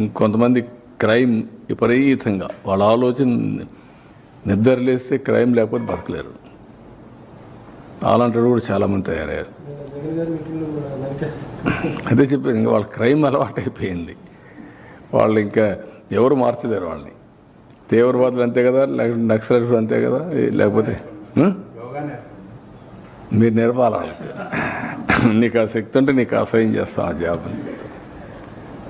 ఇంకొంతమంది క్రైమ్ విపరీతంగా వాళ్ళ ఆలోచన నిద్ర లేస్తే క్రైమ్ లేకపోతే బతకలేరు. అలాంటి కూడా చాలామంది తయారయ్యారు. అదే చెప్పేది ఇంకా వాళ్ళ క్రైమ్ అలవాటు అయిపోయింది వాళ్ళు ఇంకా ఎవరు మార్చలేరు వాళ్ళని. తీవ్రవాదులు అంతే కదా లేకపోతే నక్సలైట్లు అంతే కదా లేకపోతే మీరు నేర్పాలి వాళ్ళకి. నీకు ఆ శక్తి ఉంటే నీకు అసహ్యం చేస్తాం ఆ జాబ్ని.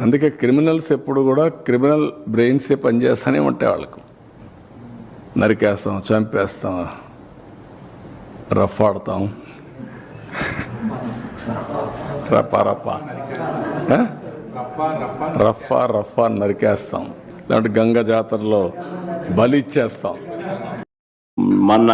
అందుకే క్రిమినల్స్ ఎప్పుడు కూడా క్రిమినల్ బ్రెయిన్సే పనిచేస్తూనే ఉంటాయి వాళ్ళకు. నరికేస్తాం చంపేస్తాం రఫ్ ఆడతాం. రప్పా రప్పా రఫా రఫా నరికేస్తాం. లేదంటే గంగ జాతరలో బలి ఇచ్చేస్తాం. మొన్న